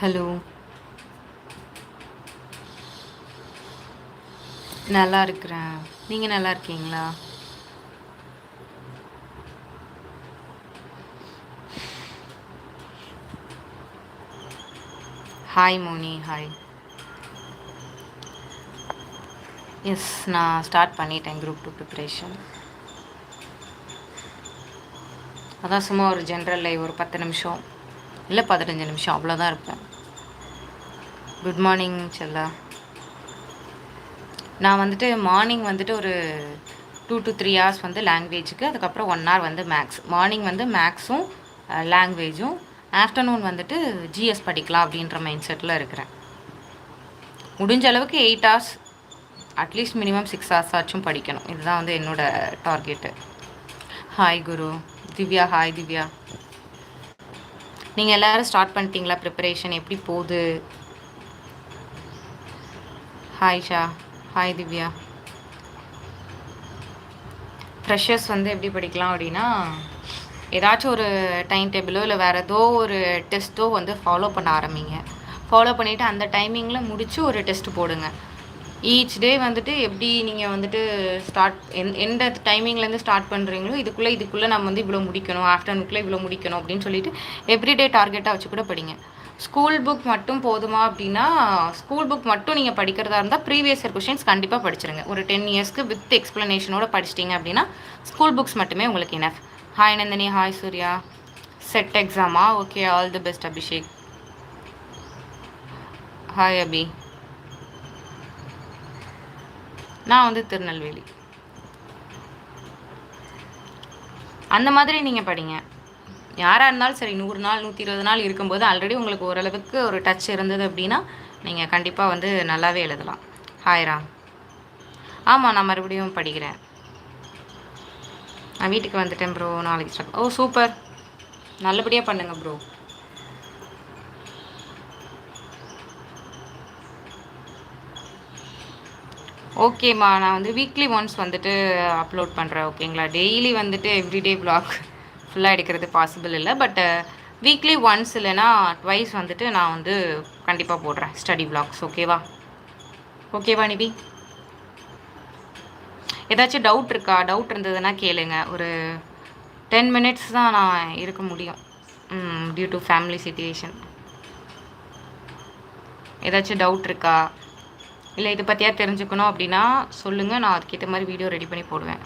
Hello நல்லா இருக்கிறேன் நீங்கள் நல்லா இருக்கீங்களா ஹாய் மோனி ஹாய் எஸ் நான் ஸ்டார்ட் பண்ணிட்டேன் குரூப் டூ ப்ரிப்ரேஷன் அதான் சும்மா ஒரு ஜென்ரல் லைவ் ஒரு பத்து நிமிஷம். இல்லை பதினஞ்சு நிமிஷம் அவ்வளோதான் இருப்பேன். குட் மார்னிங் செல்லா. நான் வந்துட்டு மார்னிங் வந்துட்டு ஒரு டூ டு த்ரீ ஹவர்ஸ் வந்து லாங்குவேஜுக்கு அதுக்கப்புறம் ஒன் ஹவர் வந்து மேக்ஸ் மார்னிங் வந்து மேக்ஸும் லாங்குவேஜும் ஆஃப்டர்நூன் வந்துட்டு ஜிஎஸ் படிக்கலாம் அப்படின்ற மைண்ட் செட்டில் இருக்கிறேன். முடிஞ்ச அளவுக்கு eight hours at least minimum six hours ஆச்சும் படிக்கணும். இதுதான் வந்து என்னோட target hi Guru. Divya hi Divya. நீங்கள் எல்லோரும் ஸ்டார்ட் பண்ணிட்டீங்களா? ப்ரிப்பரேஷன் எப்படி போகுது? Hi Sha hi Divya freshers வந்து எப்படி படிக்கலாம் அப்படின்னா ஏதாச்சும் ஒரு டைம் டேபிளோ இல்லை வேறு ஏதோ ஒரு டெஸ்ட்டோ வந்து ஃபாலோ பண்ண ஆரம்பிங்க. ஃபாலோ பண்ணிவிட்டு அந்த டைமிங்கில் முடித்து ஒரு டெஸ்ட் போடுங்க. ஈச் டே வந்துட்டு எப்படி நீங்கள் வந்துட்டு ஸ்டார்ட் எந் எந்த டைமிங்லேருந்து ஸ்டார்ட் பண்ணுறீங்களோ இதுக்குள்ளே இதுக்குள்ளே நம்ம வந்து இவ்வளோ முடிக்கணும் ஆஃப்டர்நூனுக்குள்ளே இவ்வளோ முடிக்கணும் அப்படின்னு சொல்லிட்டு எவ்ரிடே டார்கெட்டாக வச்சு கூட படிங்க. ஸ்கூல் புக் மட்டும் போதுமா அப்படின்னா ஸ்கூல் புக் மட்டும் நீங்கள் படிக்கிறதா இருந்தால் ப்ரீவியஸ் இயர் கொஷின்ஸ் கண்டிப்பாக படிச்சிருங்க. ஒரு டென் இயர்ஸ்க்கு வித் எக்ஸ்ப்ளனேஷனோட படிச்சிட்டிங்க அப்படின்னா ஸ்கூல் புக்ஸ் மட்டுமே உங்களுக்கு enough hi Nandini hi Surya set எக்ஸாமா okay all the best Abhishek hi Abhi நான் வந்து திருநெல்வேலி. அந்த மாதிரி நீங்கள் படிங்க. யாராக இருந்தாலும் சரி நூறு நாள் நூற்றி இருபது நாள் இருக்கும்போது ஆல்ரெடி உங்களுக்கு ஓரளவுக்கு ஒரு டச் இருந்தது அப்படின்னா நீங்கள் கண்டிப்பாக வந்து நல்லாவே எழுதலாம். ஹாய்ரா ஆமாம் நான் மறுபடியும் படிக்கிறேன். நான் வீட்டுக்கு வந்துட்டேன் ப்ரோ நாளைக்கு ஓ சூப்பர் நல்லபடியாக பண்ணுங்கள் ப்ரோ ஓகேம்மா நான் வந்து வீக்லி ஒன்ஸ் வந்துட்டு அப்லோட் பண்ணுறேன் ஓகேங்களா டெய்லி வந்துட்டு எவ்ரிடே ப்ளாக் ஃபுல்லாக எடுக்கிறது பாசிபிள் இல்லை பட் வீக்லி ஒன்ஸ் இல்லைனா ட்வைஸ் வந்துட்டு நான் வந்து கண்டிப்பாக போடுறேன் ஸ்டடி விளாக்ஸ் ஓகேவா ஓகேவா நிபி ஏதாச்சும் டவுட் இருக்கா? டவுட் இருந்ததுன்னா கேளுங்க. ஒரு டென் மினிட்ஸ் தான் நான் இருக்க முடியும். டியூ டு ஃபேமிலி சுச்சுவேஷன் ஏதாச்சும் டவுட் இருக்கா? இல்லை இதை பற்றியா தெரிஞ்சுக்கணும் அப்படின்னா சொல்லுங்கள் நான் அதுக்கேற்ற மாதிரி வீடியோ ரெடி பண்ணி போடுவேன்.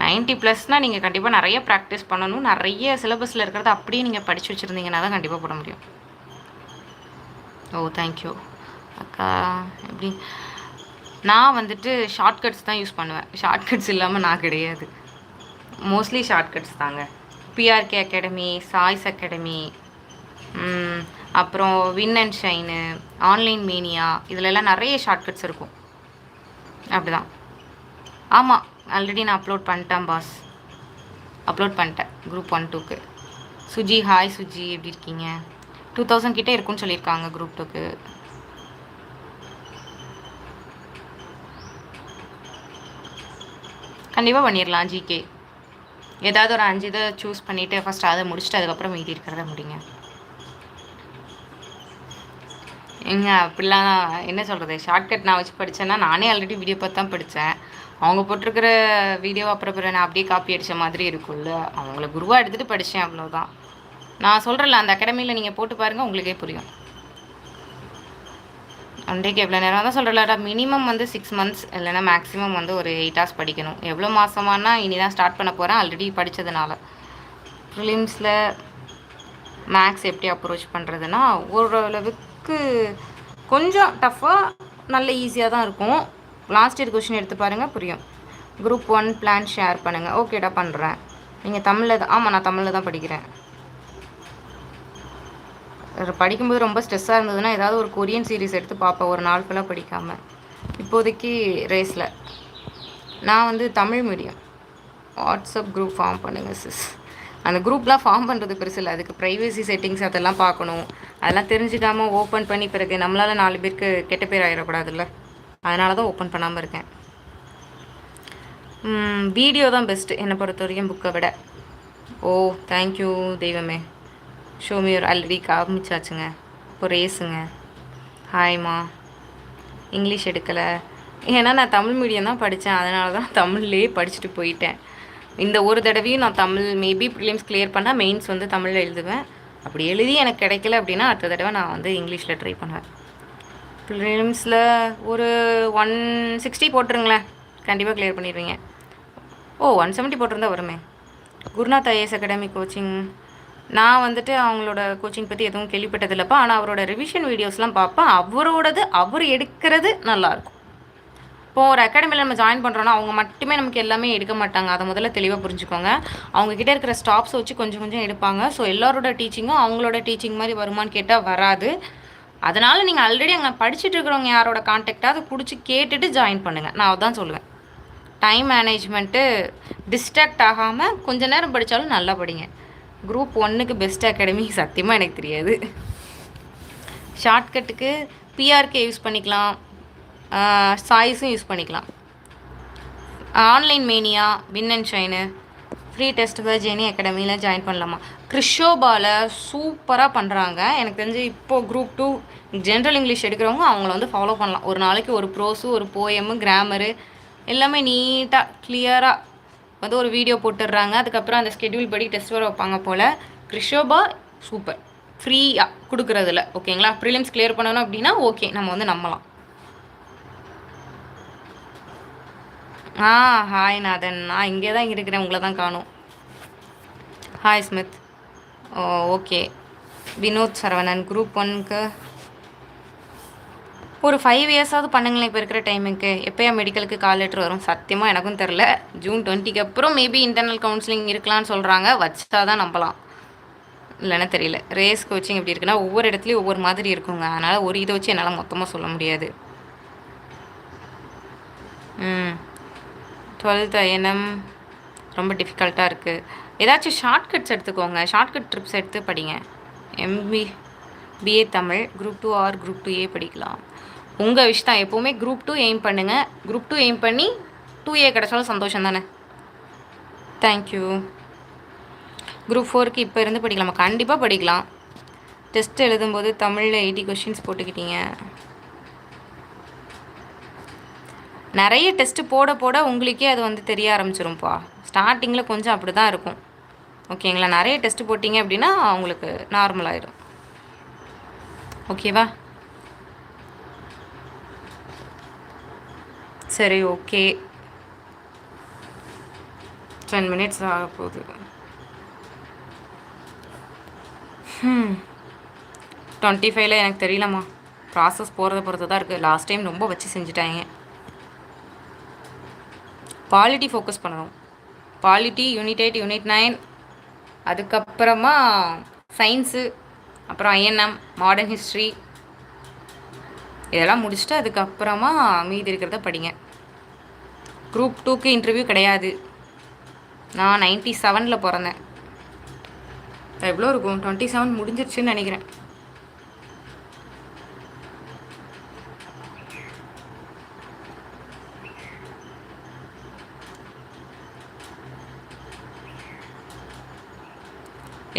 நைன்ட்டி ப்ளஸ்னால் நீங்கள் கண்டிப்பாக நிறைய ப்ராக்டிஸ் பண்ணணும். நிறைய சிலபஸில் இருக்கிறத அப்படியே நீங்கள் படித்து வச்சுருந்தீங்கன்னா தான் கண்டிப்பாக போட முடியும். Oh, ஓ தேங்க்யூ அக்கா எப்படி? நான் வந்துட்டு ஷார்ட்கட்ஸ் தான் யூஸ் பண்ணுவேன். ஷார்ட்கட்ஸ் இல்லாமல் நான் கிடையாது. மோஸ்ட்லி ஷார்ட்கட்ஸ் தாங்க. பிஆர்கே அகாடமி சாய்ஸ் அகாடமி அப்புறம் வின் அண்ட் ஷைனு ஆன்லைன் மீனியா இதிலெல்லாம் நிறைய ஷார்ட்கட்ஸ் இருக்கும். அப்படிதான். ஆமாம் ஆல்ரெடி நான் அப்லோட் பண்ணிட்டேன் பாஸ் அப்லோட் பண்ணிட்டேன் குரூப் ஒன் டூக்கு சுஜி ஹாய் சுஜி எப்படி இருக்கீங்க? டூ தௌசண்ட் கிட்டே இருக்குன்னு சொல்லியிருக்காங்க குரூப் டூக்கு கண்டிப்பாக பண்ணிடலாம் ஜிகே ஏதாவது ஒரு அஞ்சு இதை சூஸ் பண்ணிவிட்டு ஃபஸ்ட் அதை முடிச்சுட்டு அதுக்கப்புறம் மீதி இருக்கிறத முடிங்க. எங்க அப்படிலாம் என்ன சொல்கிறது ஷார்ட்கட் நான் வச்சு படித்தேன்னா நானே ஆல்ரெடி வீடியோ பார்த்து தான் படித்தேன் அவங்க போட்டிருக்கிற வீடியோ அப்புறம் நான் அப்படியே காப்பி அடித்த மாதிரி இருக்கும்ல. அவங்கள குருவாக எடுத்துகிட்டு படித்தேன் அவ்வளோதான் நான் சொல்கிறேன்ல அந்த அகாடமியில் நீங்கள் போட்டு பாருங்கள் உங்களுக்கே புரியும். ஒன்றைக்கு எவ்வளோ நேரம் தான் சொல்கிறலடா மினிமம் வந்து சிக்ஸ் மந்த்ஸ் இல்லைன்னா மேக்ஸிமம் வந்து ஒரு எயிட் ஹவர்ஸ் படிக்கணும். எவ்வளோ மாதமானா இனி தான் ஸ்டார்ட் பண்ண போகிறேன் ஆல்ரெடி படித்ததுனால ப்ரிலிம்ஸில் மேக்ஸ் எப்படி அப்ரோச் பண்ணுறதுன்னா ஓரளவுக்கு கொஞ்சம் டஃப்பாக நல்ல ஈஸியாக தான் இருக்கும். லாஸ்ட் இயர் கொஷின் எடுத்து பாருங்கள் புரியும். குரூப் ஒன் பிளான் ஷேர் பண்ணுங்கள் ஓகேடா பண்ணுறேன் நீங்கள் தமிழில் தான் ஆமாம் நான் தமிழில் தான் படிக்கிறேன். படிக்கும்போது ரொம்ப ஸ்ட்ரெஸ்ஸாக இருந்ததுன்னா ஏதாவது ஒரு கொரியன் சீரீஸ் எடுத்து பார்ப்பேன். ஒரு நாள் ஃபுல்லாக படிக்காமல் இப்போதைக்கு ரேஸில் நான் வந்து Tamil medium WhatsApp group form பண்ணுங்கள் சிஸ் அந்த குரூப்லாம் ஃபார்ம் பண்ணுறது பெருசு இல்லை. அதுக்கு ப்ரைவசி செட்டிங்ஸ் அதெல்லாம் பார்க்கணும். அதெல்லாம் தெரிஞ்சுக்காமல் ஓப்பன் பண்ணி பிறகு நம்மளால் நாலு பேருக்கு கெட்ட பேர் ஆகிடக்கூடாதுல்ல அதனால தான் ஓப்பன் பண்ணாமல் இருக்கேன். வீடியோ தான் பெஸ்ட்டு என்னை பொறுத்த வரைக்கும் புக்கை விட. ஓ தேங்க்யூ தெய்வமே. ஷோமியூர் ஆல்ரெடி காமிச்சாச்சுங்க. இப்போ ரேஸுங்க. ஹாய்மா இங்கிலீஷ் எடுக்கலை. ஏன்னா நான் தமிழ் மீடியம் தான் படித்தேன். அதனால தான் தமிழ்லேயே படிச்சுட்டு போயிட்டேன். இந்த ஒரு தடவையும் நான் தமிழ் மேபி ப்ரிலிம்ஸ் கிளியர் பண்ணால் மெயின்ஸ் வந்து தமிழில் எழுதுவேன். அப்படி எழுதி எனக்கு கிடைக்கல அப்படின்னா அடுத்த தடவை நான் வந்து இங்கிலீஷில் ட்ரை பண்ணுவேன். ப்ரிலிம்ஸில் ஒரு ஒன் சிக்ஸ்டி போட்டுருங்களேன். கண்டிப்பாக கிளியர் பண்ணிடுவீங்க. ஓ ஒன் செவன்ட்டி போட்டிருந்தா வருமே. குருநாத் ஐஏஎஸ் அகாடமி கோச்சிங் நான் வந்துட்டு அவங்களோட கோச்சிங் பற்றி எதுவும் கேள்விப்பட்டதில்லப்பா. ஆனால் அவரோட ரிவிஷன் வீடியோஸ்லாம் பார்ப்பேன் அவரோடது அவர் எடுக்கிறது நல்லாயிருக்கும் இப்போ ஒரு அகாடமியில் நம்ம ஜாயின் பண்ணுறோன்னா அவங்க மட்டுமே நமக்கு எல்லாமே எடுக்க மாட்டாங்க. அதை முதல்ல தெளிவாக புரிஞ்சுக்கோங்க. அவங்கக்கிட்ட இருக்கிற ஸ்டாப்ஸ் வச்சு கொஞ்சம் கொஞ்சம் எடுப்பாங்க. ஸோ எல்லாரோட டீச்சிங்கும் அவங்களோட டீச்சிங் மாதிரி வருமான்னு கேட்டால் வராது. அதனால் நீங்கள் ஆல்ரெடி அங்கே படிச்சுட்டு இருக்கிறவங்க யாரோட காண்டாக்டாக அதை பிடிச்சி கேட்டுட்டு ஜாயின் பண்ணுங்கள் நான் அதான் சொல்லுவேன். டைம் மேனேஜ்மெண்ட்டு டிஸ்ட்ராக்ட் ஆகாமல் கொஞ்ச நேரம் படித்தாலும் நல்லா படிங்க. குரூப் ஒன்றுக்கு பெஸ்ட் அகாடமி சத்தியமாக எனக்கு தெரியாது. ஷார்ட்கட்டுக்கு பிஆர்கே யூஸ் பண்ணிக்கலாம். சாய்ஸும் யூஸ் பண்ணிக்கலாம். Online mania win and shine free test Jenny அகாடமியில் ஜாயின் பண்ணலாமா? கிறிஷோபாவில் சூப்பராக பண்ணுறாங்க எனக்கு தெரிஞ்சு இப்போது குரூப் டூ ஜென்ரல் இங்கிலீஷ் எடுக்கிறவங்க அவங்கள வந்து ஃபாலோ பண்ணலாம். ஒரு நாளைக்கு ஒரு ப்ரோஸு ஒரு போயமு கிராமரு எல்லாமே நீட்டாக கிளியராக வந்து ஒரு வீடியோ போட்டுடுறாங்க. அதுக்கப்புறம் அந்த ஸ்கெடியூல் படி டெஸ்ட் வர வைப்பாங்க போல். கிறிஷோபா சூப்பர் ஃப்ரீயாக கொடுக்குறதுல. ஓகேங்களா ப்ரிலிம்ஸ் கிளியர் பண்ணணும் அப்படின்னா ஓகே நம்ம வந்து நம்பலாம். ஆ ஹாய் நாதன். நான் இங்கே தான் இருக்கிறேன். உங்களை தான் காணும். Hi Smith oh okay Vinoth Saravanan group ஒன்க்கு ஒரு ஃபைவ் இயர்ஸாவது பண்ணுங்களேன். இப்போ இருக்கிற டைமுக்கு எப்போயா மெடிக்கலுக்கு கால் லெட்டர் வரும்? சத்தியமாக எனக்கும் தெரில. ஜூன் டுவெண்ட்டிக்கு அப்புறம் மேபி இன்டர்னல் கவுன்சிலிங் இருக்கலாம்னு சொல்கிறாங்க வச்சா தான் நம்பலாம். இல்லைன்னா தெரியல. ரேஸ் கோச்சிங் எப்படி இருக்குன்னா ஒவ்வொரு இடத்துலையும் ஒவ்வொரு மாதிரி இருக்குங்க. அதனால் ஒரு இதை வச்சு என்னால் மொத்தமாக சொல்ல முடியாது. ம். டுவெல்த் ஐஎன்எம் ரொம்ப டிஃபிகல்ட்டாக இருக்குது ஏதாச்சும் ஷார்ட்கட்ஸ் எடுத்துக்கோங்க. ஷார்ட்கட் ட்ரிப்ஸ் எடுத்து படிங்க. MP BA Tamil group two or group two A படிக்கலாம். உங்கள் விஷ் தான். எப்போவுமே குரூப் டூ எய்ம் பண்ணுங்கள் குரூப் டூ எய்ம் பண்ணி டூ ஏ கிடச்சாலும் சந்தோஷம் தானே? தேங்க்யூ குரூப் ஃபோருக்கு இப்போ இருந்து படிக்கலாமா? கண்டிப்பாக படிக்கலாம். டெஸ்ட் எழுதும்போது தமிழில் எயிட்டி கொஷின்ஸ் போட்டுக்கிட்டீங்க. நிறைய டெஸ்ட்டு போட போட உங்களுக்கே அது வந்து தெரிய ஆரம்பிச்சிரும்ப்பா. ஸ்டார்டிங்கில் கொஞ்சம் அப்படி தான் இருக்கும் ஓகேங்களா நிறைய டெஸ்ட்டு போட்டிங்க அப்படின்னா உங்களுக்கு நார்மல் ஆகிடும் ஓகேவா சரி ஓகே டென் மினிட்ஸ் ஆக போகுது. Hmm. டுவெண்ட்டி ஃபைவ்ல எனக்கு தெரியலம்மா. ப்ராசஸ் போகிறத பொறுத்து தான் இருக்குது லாஸ்ட் டைம் ரொம்ப வச்சு செஞ்சுட்டாங்க. பாலிட்டி ஃபோக்கஸ் பண்ணணும். Polity unit eight unit nine அதுக்கப்புறமா சயின்ஸு அப்புறம் ஐஎன்எம் மாடர்ன் ஹிஸ்ட்ரி இதெல்லாம் முடிச்சுட்டு அதுக்கப்புறமா மீதி இருக்கிறத படிங்க. குரூப் டூக்கு இன்டர்வியூ கிடையாது. நான் நைன்ட்டி செவனில் பிறந்தேன். எவ்வளோ இருக்கும்? டுவெண்ட்டி செவன் முடிஞ்சிருச்சுன்னு நினைக்கிறேன்.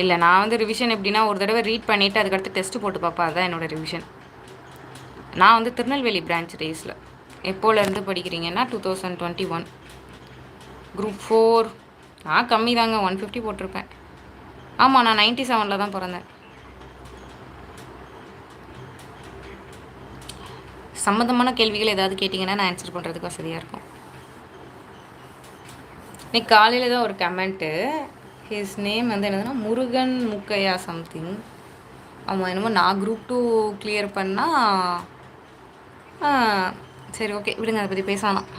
இல்லை நான் வந்து ரிவிஷன் எப்படின்னா ஒரு தடவை ரீட் பண்ணிவிட்டு அதுக்கடுத்து டெஸ்ட்டு போட்டு பார்ப்பேன். அதுதான் என்னோடய ரிவிஷன் நான் வந்து திருநெல்வேலி பிரான்ச் ரேஸில் எப்போலேருந்து படிக்கிறீங்கன்னா two thousand twenty one group four நான் கம்மி தாங்க ஒன் ஃபிஃப்டி போட்டிருப்பேன். ஆமாம் நான் நைன்ட்டி செவனில் தான் பிறந்தேன். சம்மந்தமான கேள்விகள் ஏதாவது கேட்டிங்கன்னா நான் ஆன்சர் பண்ணுறதுக்கு வசதியாக இருக்கும். இன்னைக்கு காலையில் தான் ஒரு கமெண்ட்டு ஹிஸ் நேம் வந்து என்னதுன்னா முருகன் முக்கையா சம்திங் ஆமாம் என்னமோ நான் குரூப் டூ கிளியர் பண்ணால் சரி ஓகே விடுங்க அதை பற்றி பேசலாம்.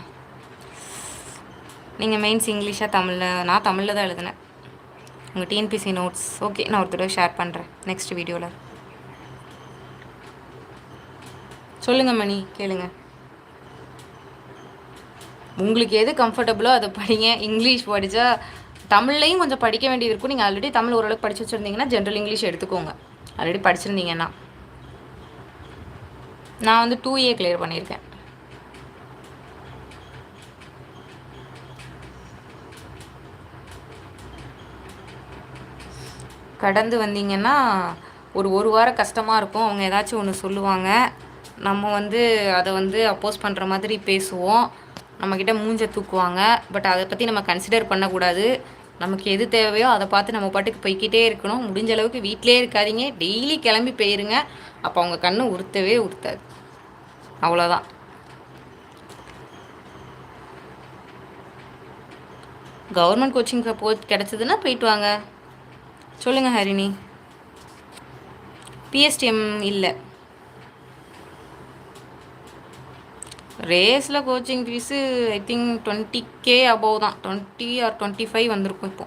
நீங்கள் மெயின்ஸ் இங்கிலீஷாக தமிழில் நான் தமிழில் தான் எழுதினேன். உங்கள் டிஎன்பிசி நோட்ஸ் ஓகே நான் ஒரு தடவை ஷேர் பண்ணுறேன் நெக்ஸ்ட் வீடியோவில் சொல்லுங்கள் மணி கேளுங்க. உங்களுக்கு எது கம்ஃபர்டபுளோ அதை படிங்க இங்கிலீஷ் படித்தா தமிழ்லையும் கொஞ்சம் படிக்க வேண்டியது இருக்கும். நீங்கள் ஆல்ரெடி தமிழ் ஓரளவுக்கு படித்து வச்சுருந்தீங்கன்னா ஜென்ரல் இங்கிலீஷ் எடுத்துக்கோங்க. ஆல்ரெடி படிச்சிருந்தீங்கன்னா. நான் வந்து டூ ஏ கிளியர் பண்ணியிருக்கேன். கடந்து வந்தீங்கன்னா ஒரு ஒரு வாரம் கஷ்டமாக இருக்கும். அவங்க ஏதாச்சும் ஒன்று சொல்லுவாங்க. நம்ம வந்து அதை வந்து அப்போஸ் பண்ணுற மாதிரி பேசுவோம். நம்மக்கிட்ட மூஞ்ச தூக்குவாங்க. பட் அதை பற்றி நம்ம கன்சிடர் பண்ணக்கூடாது. நமக்கு எது தேவையோ அதை பார்த்து நம்ம பாட்டுக்கு போய்க்கிட்டே இருக்கணும். முடிஞ்ச அளவுக்கு வீட்டிலே இருக்காதீங்க. டெய்லி கிளம்பி போயிருங்க. அப்போ அவங்க கண்ணு உறுத்தவே உறுத்தாது அவ்வளோதான் கவர்மெண்ட் கோச்சிங் போ கிடச்சிதுன்னா போயிட்டு வாங்க. சொல்லுங்கள் ஹரிணி. பிஎஸ்டிஎம் இல்லை. ரேஸில் coaching fees I think twenty K above தான். டுவெண்ட்டி ஆர் டுவெண்ட்டி ஃபைவ் வந்திருக்கும் இப்போ.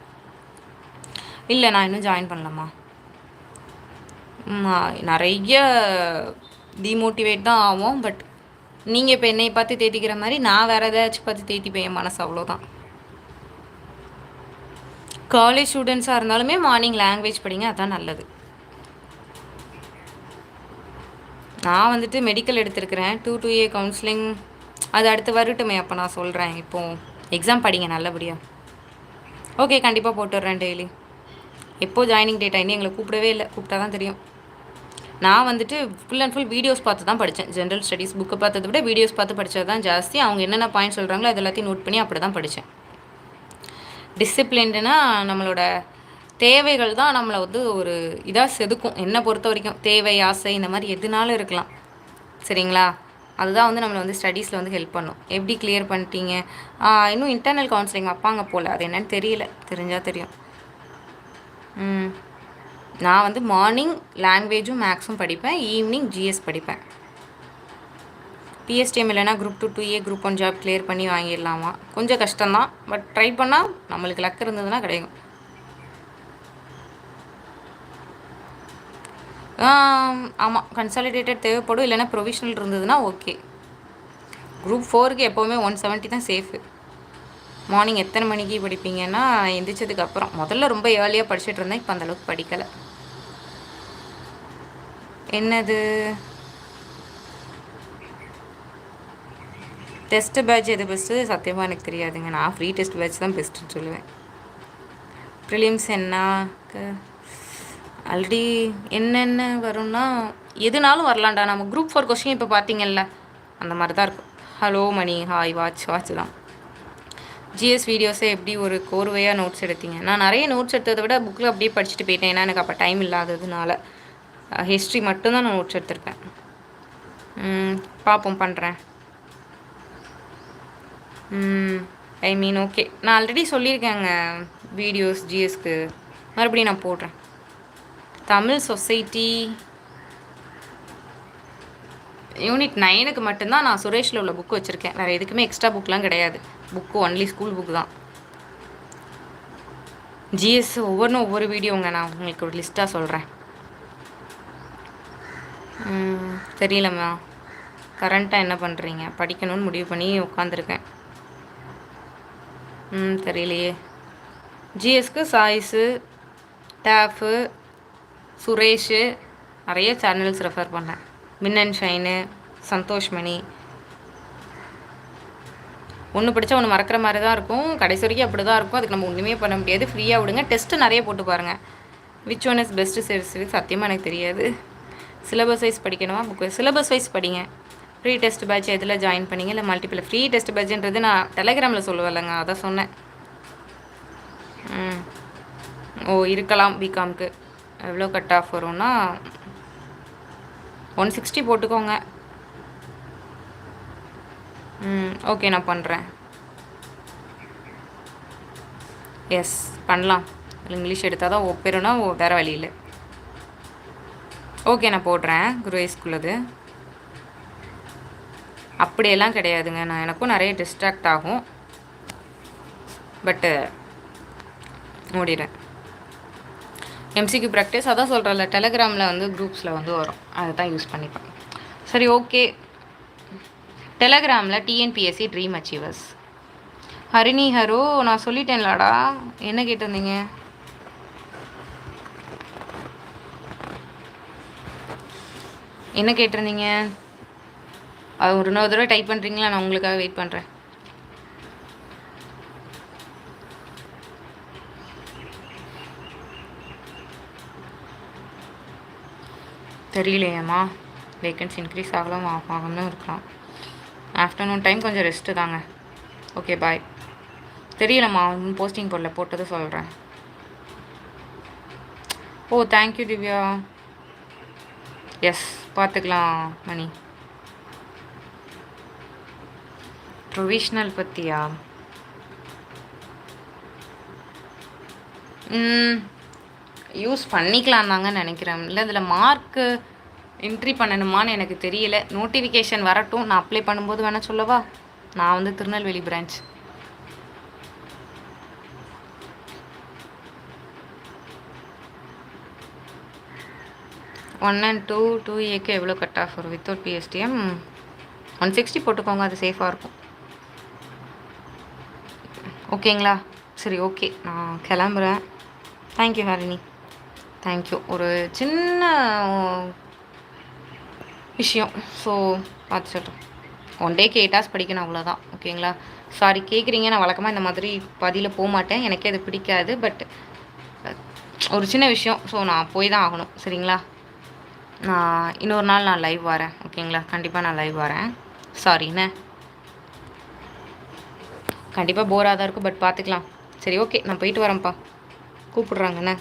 இல்லை நான் இன்னும் ஜாயின் பண்ணலாமா நிறைய டிமோட்டிவேட் தான் ஆகும் பட் நீங்கள் இப்போ என்னை பார்த்து தேத்திக்கிற மாதிரி நான் வேறு ஏதாச்சும் பார்த்து தேத்திப்பேன் என் மனசு அவ்வளோதான் காலேஜ் ஸ்டூடெண்ட்ஸாக இருந்தாலுமே மார்னிங் லாங்குவேஜ் படிங்க அதுதான் நல்லது. நான் வந்துட்டு மெடிக்கல் எடுத்திருக்கிறேன். டூ டூ ஏ கவுன்சிலிங் அது அடுத்து வரட்டுமே அப்போ நான் சொல்கிறேன் இப்போது எக்ஸாம் படிங்க நல்லபடியாக ஓகே கண்டிப்பாக போட்டுடுறேன் டெய்லி எப்போ ஜாயினிங் டேட் ஆயினு எங்களை கூப்பிடவே இல்லை. கூப்பிட்டா தான் தெரியும். நான் வந்துட்டு ஃபுல் அண்ட் ஃபுல் வீடியோஸ் பார்த்து தான் படித்தேன். ஜென்ரல் ஸ்டடீஸ் புக்கை பார்த்ததை விட வீடியோஸ் பார்த்து படித்தது தான் ஜாஸ்தி. அவங்க என்னென்ன பாயிண்ட் சொல்கிறாங்களோ அது எல்லாத்தையும் நோட் பண்ணி அப்படி தான் படித்தேன். டிசிப்ளின்டுனா நம்மளோட தேவைகள் தான் நம்மளை வந்து ஒரு இதாக செதுக்கும். என்னை பொறுத்த வரைக்கும் தேவை ஆசை இந்த மாதிரி எதுனாலும் இருக்கலாம். சரிங்களா? அதுதான் வந்து நம்மளை வந்து ஸ்டடீஸில் வந்து ஹெல்ப் பண்ணும். எப்படி கிளியர் பண்ணிட்டீங்க? இன்னும் இன்டர்னல் கவுன்சிலிங் வைப்பாங்க போல். அது என்னன்னு தெரியல. தெரிஞ்சால் தெரியும். ம். நான் வந்து மார்னிங் லாங்குவேஜும் மேக்ஸும் படிப்பேன். ஈவினிங் ஜிஎஸ் படிப்பேன். பிஎஸ்டிஎம் இல்லைனா group two two A group one job clear பண்ணி வாங்கிடலாமா? கொஞ்சம் கஷ்டம்தான். பட் ட்ரை பண்ணால் நம்மளுக்கு லக் இருந்ததுன்னா கிடைக்கும். ஆமாம் கன்சாலிடேட்டட் தேவைப்படும் இல்லைனா ப்ரொவிஷனல் இருந்ததுன்னா ஓகே குரூப் ஃபோருக்கு எப்போவுமே ஒன் செவன்ட்டி தான் சேஃபு மார்னிங் எத்தனை மணிக்கு படிப்பீங்கன்னா எந்திரிச்சதுக்கு அப்புறம். முதல்ல ரொம்ப ஏர்லியாக படிச்சுட்டு இருந்தேன் இப்போ அந்தளவுக்கு படிக்கலை. என்னது? டெஸ்ட்டு பேட்ச் எது பெஸ்ட்டு சத்தியமாக எனக்கு தெரியாதுங்க. நான் ஃப்ரீ டெஸ்ட் பேட்ச் தான் பெஸ்ட்டுன்னு சொல்லுவேன். ப்ரிலிம்ஸ் என்ன? ஆல்ரெடி என்னென்ன வரும்னா எதுனாலும் வரலாம்டா. நம்ம குரூப் ஃபோர் கொஸ்டின் இப்போ பார்த்தீங்கல்ல அந்த மாதிரி தான் இருக்கும். Hello Mani. Hi watch watch தான். ஜிஎஸ் வீடியோஸை எப்படி ஒரு கோர்வையாக நோட்ஸ் எடுத்தீங்க? நான் நிறைய நோட்ஸ் எடுத்ததை விட புக்கில் அப்படியே படிச்சுட்டு போயிட்டேன். ஏன்னா எனக்கு அப்போ டைம் இல்லாததுனால. ஹிஸ்ட்ரி மட்டும்தான் நான் நோட்ஸ் எடுத்திருக்கேன். பார்ப்போம் பண்ணுறேன் ஐ மீன் ஓகே நான் ஆல்ரெடி சொல்லியிருக்கேங்க வீடியோஸ் ஜிஎஸ்க்கு மறுபடியும் நான் போடுறேன். தமிழ் சொசைட்டி யூனிட் நைனுக்கு மட்டும்தான் நான் சுரேஷில் உள்ள புக்கு வச்சுருக்கேன். வேறு எதுக்குமே எக்ஸ்ட்ரா புக்லாம் கிடையாது. புக்கு ஒன்லி ஸ்கூல் புக் தான். ஜிஎஸ் ஒவ்வொன்றும் ஒவ்வொரு வீடியோங்க நான் உங்களுக்கு ஒரு லிஸ்ட்டாக சொல்கிறேன் தெரியலம்மா கரண்ட்டாக என்ன பண்ணுறீங்க படிக்கணும்னு முடிவு பண்ணி உட்காந்துருக்கேன் ம் தெரியலையே. ஜிஎஸ்க்கு சாய்ஸு டேஃபு சுரேஷு நிறைய சேனல்ஸ் ரெஃபர் பண்ணேன். மின் அண்ட் ஷைனு சந்தோஷ்மணி ஒன்று படித்தா ஒன்று மறக்கிற மாதிரி தான் இருக்கும். கடைசி வரைக்கும் அப்படி தான் இருக்கும். அதுக்கு நம்ம ஒன்றுமே பண்ண முடியாது. ஃப்ரீயாக விடுங்க. டெஸ்ட்டு நிறைய போட்டு பாருங்கள் which one is best service சத்தியமாக எனக்கு தெரியாது. சிலபஸ் வைஸ் படிக்கணுமா? புக்கு சிலபஸ் வைஸ் படிங்க. ஃப்ரீ டெஸ்ட் பேட்ச் எதில் ஜாயின் பண்ணிங்க? இல்லை மல்டிபிள் ஃப்ரீ டெஸ்ட் பேட்ச்ன்றது நான் டெலகிராமில் சொல்லுவேன்லங்க. அதான் சொன்னேன். ம். ஓ இருக்கலாம் பிகாம்க்கு எவ்வளோ கட் ஆஃப் வரும்னா ஒன் சிக்ஸ்டி போட்டுக்கோங்க. ம் ஓகே நான் பண்ணுறேன் எஸ் பண்ணலாம். இங்கிலீஷ் எடுத்தால் தான் ஒப்பேருனா வேறு வழி இல்லை. ஓகே நான் போடுறேன். குரு ஸ்கூலது அப்படியெல்லாம் கிடையாதுங்க. நான் எனக்கும் நிறைய டிஸ்ட்ராக்ட் ஆகும். பட்டு ஓடிடுறேன் எம்சிக்கு ப்ராக்டிஸ் அதான் சொல்கிறல டெலகிராமில் வந்து குரூப்ஸில் வந்து வரும். அதை தான் யூஸ் பண்ணிப்பேன். சரி ஓகே டெலகிராமில் டிஎன்பிஎஸ்சி ட்ரீம் அச்சீவர்ஸ் ஹரிணி ஹரோ நான் சொல்லிட்டேன்லாடா. என்ன கேட்டிருந்தீங்க? என்ன கேட்டிருந்தீங்க? ஒரு இன்னொரு தடவை டைப் பண்ணுறீங்களா நான் உங்களுக்காக வெயிட் பண்ணுறேன் தெரியலையேம்மா. வேகன்சி இன்க்ரீஸ் ஆகலாம் ஆஃப் ஆகாமலும் இருக்கலாம் ஆஃப்டர்நூன் டைம் கொஞ்சம் ரெஸ்ட்டு தாங்க. ஓகே பாய் தெரியலம்மா இன்னும் போஸ்டிங் போடல போட்டது சொல்கிறேன் ஓ தேங்க்யூ திவ்யா. எஸ் பார்த்துக்கலாம் மணி. ப்ரொவிஷ்னல் பற்றியா யூஸ் பண்ணிக்கலாம் தாங்க நினைக்கிறேன். இல்லை இதில் மார்க்கு என்ட்ரி பண்ணணுமான்னு எனக்கு தெரியல. நோட்டிஃபிகேஷன் வரட்டும். நான் அப்ளை பண்ணும்போது வேணால் சொல்லவா? நான் வந்து Tirunelveli branch one and two two ஏக்கு எவ்வளோ கட் ஆஃப் வரும்? வித்தவுட் பிஎஸ்டிஎம் ஒன் சிக்ஸ்டி போட்டுக்கோங்க. அது சேஃபாக இருக்கும். ஓகேங்களா சரி ஓகே நான் கிளம்புறேன். தேங்க்யூ ஹாரினி தேங்க்யூ ஒரு சின்ன விஷயம். ஸோ பார்த்து ஒன் டேக்கு எயிட் படிக்கணும் அவ்வளோதான் ஓகேங்களா சாரி கேட்குறீங்க நான் வழக்கமாக இந்த மாதிரி பதியில் போக மாட்டேன். எனக்கே அது பிடிக்காது. பட் ஒரு சின்ன விஷயம். ஸோ நான் போய் தான் ஆகணும். சரிங்களா? நான் இன்னொரு நாள் நான் லைவ் வரேன். ஓகேங்களா கண்டிப்பாக நான் லைவ் வரேன். சாரிண்ணே கண்டிப்பாக போராக தான் இருக்கும். பட் பார்த்துக்கலாம். சரி ஓகே நான் போயிட்டு வரேன்ப்பா. கூப்பிட்றாங்கண்ணே